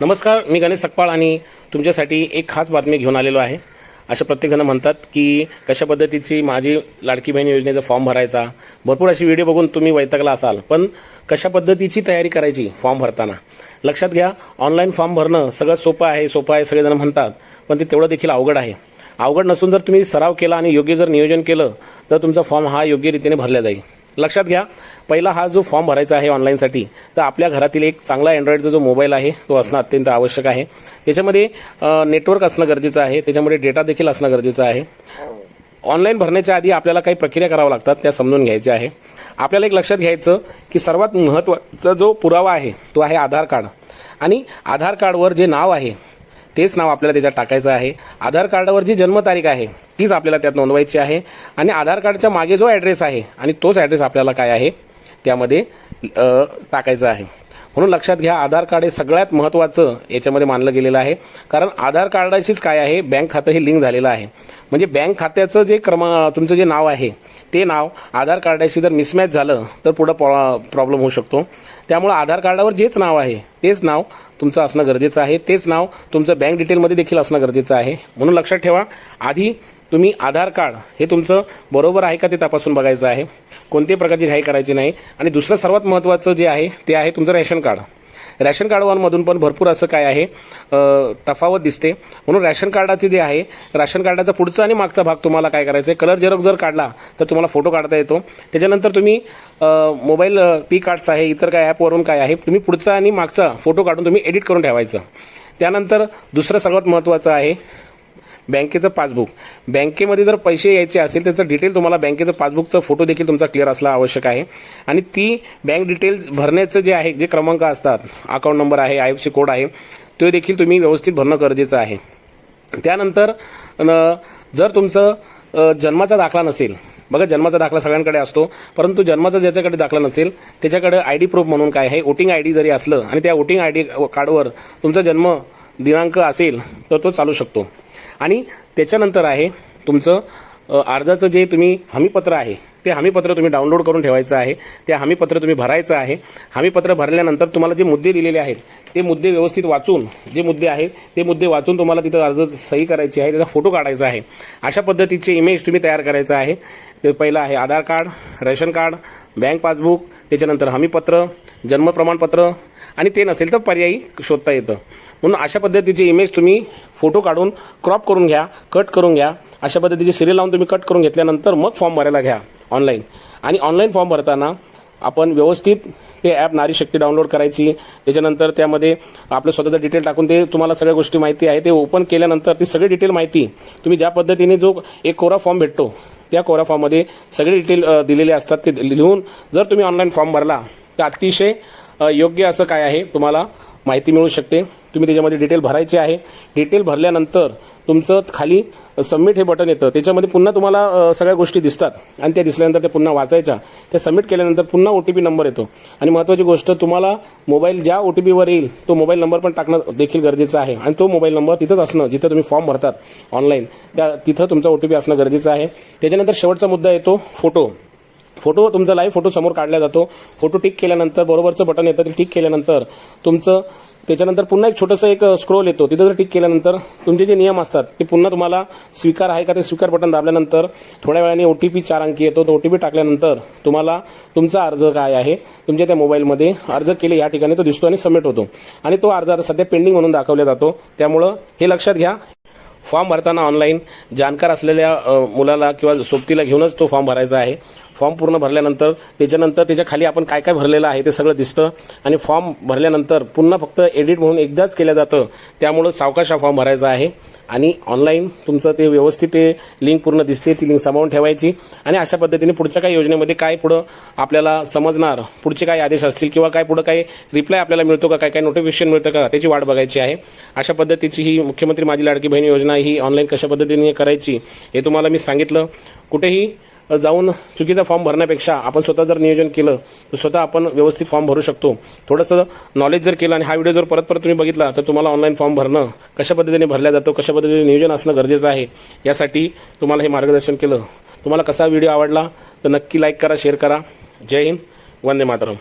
नमस्कार मी गणेश सकपाळ आणि तुमच्यासाठी एक खास बातमी घेऊन आलेलो आहे. अशा प्रत्येकजण म्हणतात की कशा पद्धतीची माझी लाडकी बहीण योजनेचा फॉर्म भरायचा? भरपूर अशी व्हिडिओ बघून तुम्ही वैतागला असाल पण कशा पद्धतीची तयारी करायची फॉर्म भरताना? लक्षात घ्या ऑनलाईन फॉर्म भरणं सगळं सोपं आहे सोपं आहे सगळेजण म्हणतात पण ते तेवढं देखील अवघड आहे. अवघड नसून जर तुम्ही सराव केला आणि योग्य जर नियोजन केलं तर तुमचा फॉर्म हा योग्य रीतीने भरला जाईल. लक्षात घ्या पहिला हा जो फॉर्म भरायचा आहे ऑनलाईनसाठी तर आपल्या घरातील एक चांगला अँड्रॉइडचा जो मोबाईल आहे तो असणं अत्यंत आवश्यक आहे. त्याच्यामध्ये नेटवर्क असणं गरजेचं आहे त्याच्यामध्ये डेटा देखील असणं गरजेचं आहे. ऑनलाईन भरण्याच्या आधी आपल्याला काही प्रक्रिया कराव्या लागतात त्या समजून घ्यायच्या आहे. आपल्याला एक लक्षात घ्यायचं की सर्वात महत्त्वाचा जो पुरावा आहे तो आहे आधार कार्ड. आणि आधार कार्डवर जे नाव आहे तेच नाव आपल्याला त्याच्यात टाकायचं आहे. आधार कार्डावर जी जन्मतारीख आहे तीच आपल्याला त्यात नोंदवायची आहे. आणि आधार कार्डच्या मागे जो ॲड्रेस आहे आणि तोच ॲड्रेस आपल्याला काय आहे त्यामध्ये टाकायचा आहे. म्हणून लक्षात घ्या आधार कार्ड हे सगळ्यात महत्त्वाचं याच्यामध्ये मानलं गेलेलं आहे. कारण आधार कार्डाशीच काय आहे बँक खातं हे लिंक झालेलं आहे. म्हणजे बँक खात्याचं जे क्रम तुमचं जे नाव आहे ते नाव आधार कार्डाशी जर मिसमॅच झालं तर पुढं प्रॉब्लेम होऊ शकतो. त्यामुळं आधार कार्डावर जेच नाव आहे तेच नाव तुमचं असणं गरजेचं आहे. तेच नाव तुमचं बँक डिटेलमध्ये देखील असणं गरजेचं आहे. म्हणून लक्षात ठेवा आधी तुम्ही आधार कार्ड हे तुमचं बरोबर आहे का ते तपासून बघायचं आहे? कोणत्याही प्रकारची घाई करायची नाही. आणि दुसरं सर्वात महत्त्वाचं जे आहे ते आहे तुमचं रेशन कार्ड. रॅशन कार्डवरमधून पण भरपूर असं काय आहे तफावत दिसते. म्हणून रॅशन कार्डाचे जे आहे राशन कार्डाचा पुढचा आणि मागचा भाग तुम्हाला काय करायचा आहे? कलर झेरॉक्स जर काढला तर तुम्हाला फोटो काढता येतो. त्याच्यानंतर तुम्ही मोबाईल पी कार्ड्स आहे इतर काय ॲपवरून काय आहे तुम्ही पुढचा आणि मागचा फोटो काढून तुम्ही एडिट करून ठेवायचं. त्यानंतर दुसरं सर्वात महत्त्वाचं आहे बँकेचं पासबुक. बँकेमध्ये जर पैसे यायचे असेल त्याचं डिटेल तुम्हाला बँकेचं पासबुकचा फोटो देखील तुमचा क्लिअर असला आवश्यक आहे. आणि ती बँक डिटेल भरण्याचं जे आहे जे क्रमांक असतात अकाउंट नंबर आहे आय एफ सी कोड आहे तो देखील तुम्ही व्यवस्थित भरणं गरजेचं आहे. त्यानंतर न- जर तुमचं जन्माचा दाखला नसेल बघा जन्माचा दाखला सगळ्यांकडे असतो परंतु जन्माचा ज्याच्याकडे दाखला नसेल त्याच्याकडे आय डी प्रूफ म्हणून काय आहे वोटिंग आय डी जरी असलं आणि त्या वोटिंग आय डी कार्डवर तुमचा जन्म दिनांक असेल तर तो चालू शकतो. आणि त्याच्यानंतर आहे तुमचं अर्जाचं जे तुम्ही हमीपत्र आहे ते हमीपत्र तुम्ही डाउनलोड करून ठेवायचं आहे ते हमीपत्र तुम्ही भरायचं आहे. हमीपत्र भरल्यानंतर तुम्हाला जे मुद्दे दिलेले आहेत ते मुद्दे व्यवस्थित वाचून जे मुद्दे आहेत ते मुद्दे वाचून तुम्हाला तिथं अर्ज सही करायची आहे त्याचा फोटो काढायचा आहे. अशा पद्धतीचे इमेज तुम्ही तयार करायचं आहे. ते पहिलं आहे Aadhaar card ration card bank passbook त्याच्यानंतर हमीपत्र जन्म प्रमाणपत्र आणि ते नसेल तर पर्यायी शोधता येतं. म्हणून अशा पद्धतीची इमेज तुम्ही फोटो काढून क्रॉप करून घ्या कट करून घ्या. अशा पद्धतीचे सिरियल लावून तुम्ही कट करून घेतल्यानंतर मग फॉर्म भरायला घ्या ऑनलाईन आणि ऑनलाईन फॉर्म भरताना आपण व्यवस्थित ते ॲप नारी शक्ती डाउनलोड करायची. त्याच्यानंतर त्यामध्ये आपलं स्वतःचं डिटेल टाकून ते तुम्हाला सगळ्या गोष्टी माहिती आहे. ते ओपन केल्यानंतर ती सगळी डिटेल माहिती तुम्ही ज्या पद्धतीने जो एक कोरा फॉर्म भेटतो त्या कोरा फॉर्ममध्ये सगळे डिटेल दिलेले असतात ते लिहून जर तुम्ही ऑनलाईन फॉर्म भरला तर अतिशय योग्य असं काय आहे? तुम्हाला माहिती मिळू शकते. तुम्ही त्याच्यामध्ये डिटेल भरायचे आहे. डिटेल भरल्यानंतर तुमचं खाली सबमिट हे बटन येतं. त्याच्यामध्ये पुन्हा तुम्हाला सगळ्या गोष्टी दिसतात. आणि त्या दिसल्यानंतर त्या पुन्हा वाचायच्या. त्या सबमिट केल्यानंतर पुन्हा ओ टी पी नंबर येतो. आणि महत्त्वाची गोष्ट तुम्हाला मोबाईल ज्या ओ टी पीवर येईल तो मोबाईल नंबर पण टाकणं देखील गरजेचं आहे. आणि तो मोबाईल नंबर तिथंच असणं जिथं तुम्ही फॉर्म भरतात ऑनलाईन त्या तिथं तुमचा ओ टी पी असणं गरजेचं आहे. त्याच्यानंतर शेवटचा मुद्दा येतो फोटो फोटो तुमचा लाईव्ह फोटो समोर काढला जातो. फोटो टिक केल्यानंतर बरोबरचं बटन येतं ते टिक केल्यानंतर तुमचं त्याच्यानंतर पुन्हा एक छोटंसं एक स्क्रोल येतो. तिथं जर टिक केल्यानंतर तुमचे जे नियम असतात ते पुन्हा तुम्हाला स्वीकार आहे का ते स्वीकार बटन दाबल्यानंतर थोड्या वेळाने ओ टी पी चार अंकी येतो. तो ओ टी पी टाकल्यानंतर तुम्हाला तुमचा अर्ज काय आहे तुमच्या त्या मोबाईलमध्ये अर्ज केले या ठिकाणी तो दिसतो आणि सबमिट होतो. आणि तो अर्ज आता सध्या पेंडिंग म्हणून दाखवला जातो. त्यामुळं हे लक्षात घ्या. फॉर्म भरताना ऑनलाईन जाणकार असलेल्या मुलाला किंवा सोबतीला घेऊनच तो फॉर्म भरायचा आहे. फॉर्म पूर्ण भरल्यानंतर त्याच्यानंतर त्याच्याखाली आपण काय काय भरलेलं आहे ते सगळं दिसतं. आणि फॉर्म भरल्यानंतर पुन्हा फक्त एडिट म्हणून एकदाच केलं जातं. त्यामुळं सावकाश हा फॉर्म भरायचा आहे. आणि ऑनलाईन तुमचं ते व्यवस्थित ते लिंक पूर्ण दिसते ती लिंक सामावून ठेवायची. आणि अशा पद्धतीने पुढच्या काही योजनेमध्ये काय पुढं आपल्याला समजणार पुढचे काय आदेश असतील किंवा काय पुढं काही रिप्लाय आपल्याला मिळतो का काय काय नोटिफिकेशन मिळतं का त्याची वाट बघायची आहे. अशा पद्धतीची ही मुख्यमंत्री माझी लाडकी बहीण योजना ही ऑनलाईन कशा पद्धतीने करायची हे तुम्हाला मी सांगितलं. कुठेही जाऊन चुकीचा फॉर्म भरण्यापेक्षा आपण स्वतः जर नियोजन केलं तर स्वतः आपण व्यवस्थित फॉर्म भरू शकतो. थोडंसं नॉलेज जर केलं आणि हा व्हिडिओ जर परत परत तुम्ही बघितला तर तुम्हाला ऑनलाईन फॉर्म भरणं कशा पद्धतीने भरला जातो कशा पद्धतीने नियोजन असणं गरजेचं आहे यासाठी तुम्हाला हे मार्गदर्शन केलं. तुम्हाला कसा व्हिडिओ आवडला तर नक्की लाईक करा शेअर करा. जय हिंद वंदे मातरम.